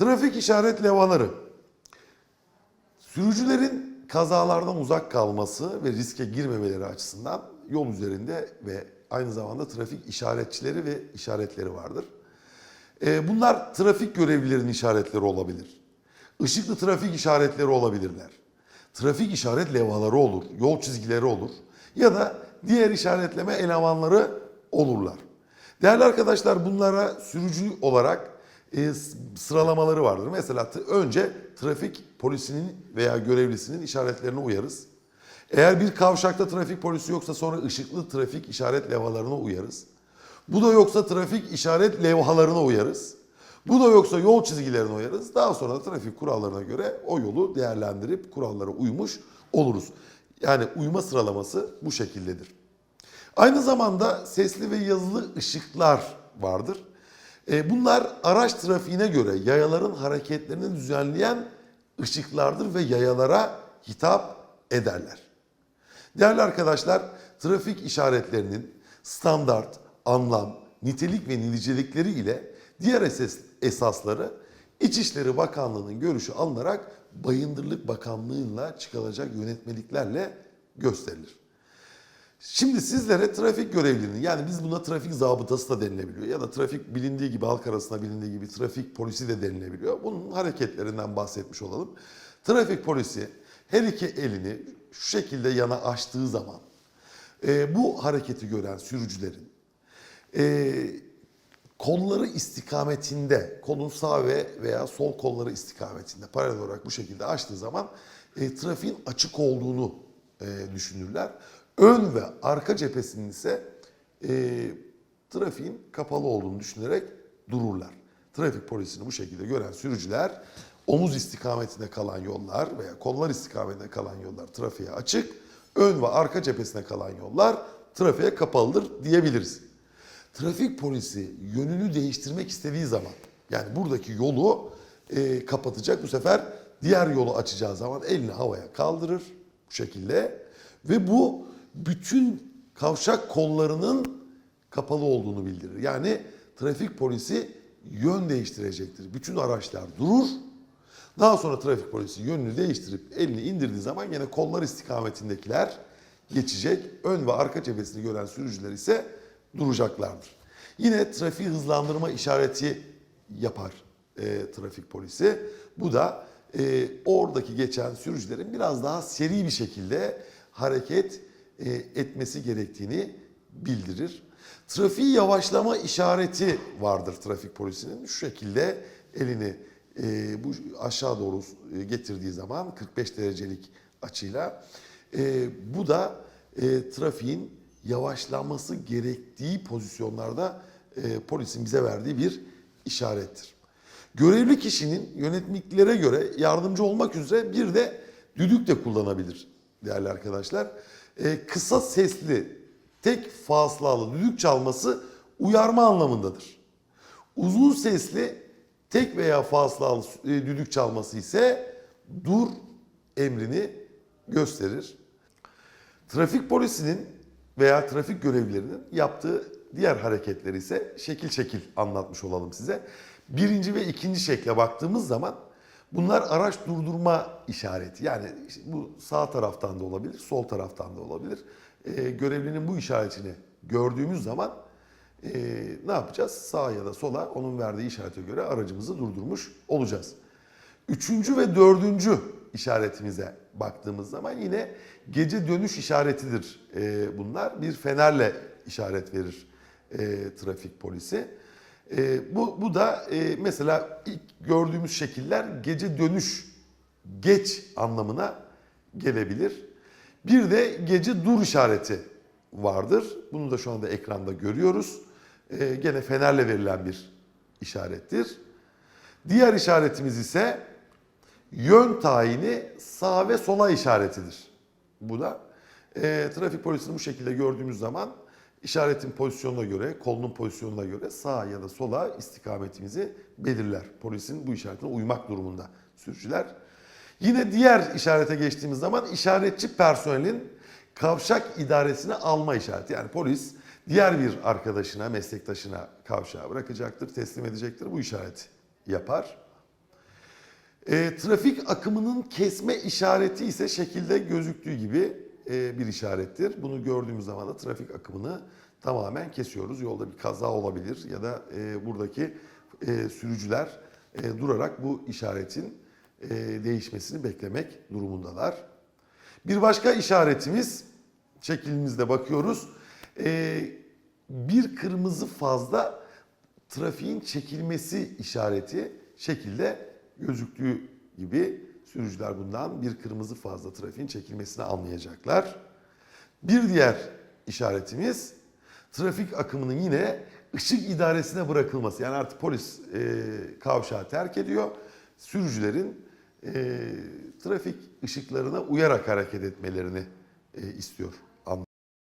Trafik işaret levhaları. Sürücülerin kazalardan uzak kalması ve riske girmemeleri açısından yol üzerinde ve aynı zamanda trafik işaretçileri ve işaretleri vardır. Ee, Bunlar trafik görevlilerinin işaretleri olabilir. Işıklı trafik işaretleri olabilirler. Trafik işaret levhaları olur, yol çizgileri olur ya da diğer işaretleme elemanları olurlar. Değerli arkadaşlar bunlara sürücü olarak e, sıralamaları vardır. Mesela önce trafik polisinin veya görevlisinin işaretlerine uyarız. Eğer bir kavşakta trafik polisi yoksa sonra ışıklı trafik işaret levhalarına uyarız. Bu da yoksa trafik işaret levhalarına uyarız. Bu da yoksa yol çizgilerine uyarız. Daha sonra da trafik kurallarına göre o yolu değerlendirip kurallara uymuş oluruz. Yani uyma sıralaması bu şekildedir. Aynı zamanda sesli ve yazılı ışıklar vardır. E, Bunlar araç trafiğine göre yayaların hareketlerini düzenleyen ışıklardır ve yayalara hitap ederler. Değerli arkadaşlar, trafik işaretlerinin standart, anlam, nitelik ve nicelikleri ile diğer esas, esasları İçişleri Bakanlığı'nın görüşü alınarak Bayındırlık Bakanlığı'yla çıkılacak yönetmeliklerle gösterilir. Şimdi sizlere trafik görevlinin yani biz buna trafik zabıtası da denilebiliyor ya da trafik bilindiği gibi halk arasında bilindiği gibi trafik polisi de denilebiliyor. Bunun hareketlerinden bahsetmiş olalım. Trafik polisi her iki elini şu şekilde yana açtığı zaman e, bu hareketi gören sürücülerin e, kolları istikametinde, kolun sağ ve veya sol kolları istikametinde paralel olarak bu şekilde açtığı zaman e, trafiğin açık olduğunu e, düşünürler. Ön ve arka cephesinin ise e, trafiğin kapalı olduğunu düşünerek dururlar. Trafik polisini bu şekilde gören sürücüler omuz istikametinde kalan yollar veya kollar istikametinde kalan yollar trafiğe açık, ön ve arka cephesine kalan yollar trafiğe kapalıdır diyebiliriz. Trafik polisi yönünü değiştirmek istediği zaman yani buradaki yolu e, kapatacak bu sefer diğer yolu açacağı zaman elini havaya kaldırır bu şekilde ve bu bütün kavşak kollarının kapalı olduğunu bildirir. Yani trafik polisi yön değiştirecektir. Bütün araçlar durur. Daha sonra trafik polisi yönünü değiştirip elini indirdiği zaman yine kollar istikametindekiler geçecek. Ön ve arka cephesini gören sürücüler ise duracaklardır. Yine trafiği hızlandırma işareti yapar e, trafik polisi. Bu da e, oradaki geçen sürücülerin biraz daha seri bir şekilde hareket etmesi gerektiğini bildirir. Trafiği yavaşlama işareti vardır trafik polisinin. Şu şekilde elini e, bu aşağı doğru e, getirdiği zaman 45 derecelik açıyla e, bu da e, trafiğin yavaşlanması gerektiği pozisyonlarda e, polisin bize verdiği bir işarettir. Görevli kişinin yönetmeliklere göre yardımcı olmak üzere bir de düdük de kullanabilir değerli arkadaşlar. E, kısa sesli, tek fasılalı düdük çalması uyarma anlamındadır. Uzun sesli tek veya fasılalı e, düdük çalması ise dur emrini gösterir. Trafik polisinin veya trafik görevlilerinin yaptığı diğer hareketleri ise şekil şekil anlatmış olalım size. Birinci ve ikinci şekle baktığımız zaman bunlar araç durdurma işareti. Yani işte bu sağ taraftan da olabilir, sol taraftan da olabilir. Ee, görevlinin bu işaretini gördüğümüz zaman e, ne yapacağız? Sağa ya da sola onun verdiği işarete göre aracımızı durdurmuş olacağız. Üçüncü ve dördüncü işaretimize baktığımız zaman yine gece dönüş işaretidir e, bunlar. Bir fenerle işaret verir e, trafik polisi. E, bu, bu da e, mesela ilk gördüğümüz şekiller gece dönüş geç anlamına gelebilir. Bir de gece dur işareti vardır. Bunu da şu anda ekranda görüyoruz. E, gene fenerle verilen bir işarettir. Diğer işaretimiz ise yön tayini sağ ve sola işaretidir. Bu da e, trafik polisini bu şekilde gördüğümüz zaman işaretin pozisyonuna göre, kolunun pozisyonuna göre sağa ya da sola istikametimizi belirler. Polisin bu işaretine uymak durumunda sürücüler. Yine diğer işarete geçtiğimiz zaman işaretçi personelin kavşak idaresini alma işareti. Yani polis diğer bir arkadaşına, meslektaşına kavşağı bırakacaktır, teslim edecektir. Bu işareti yapar. E, trafik akımının kesme işareti ise şekilde gözüktüğü gibi bir işarettir. Bunu gördüğümüz zaman da trafik akımını tamamen kesiyoruz. Yolda bir kaza olabilir ya da e, buradaki e, sürücüler e, durarak bu işaretin e, değişmesini beklemek durumundalar. Bir başka işaretimiz, şeklimizde bakıyoruz. E, bir kırmızı fazla trafiğin çekilmesi işareti şekilde gözüktüğü gibi sürücüler bundan bir kırmızı fazla trafiğin çekilmesini anlayacaklar. Bir diğer işaretimiz trafik akımının yine ışık idaresine bırakılması. Yani artık polis e, kavşağı terk ediyor. Sürücülerin e, trafik ışıklarına uyarak hareket etmelerini e, istiyor.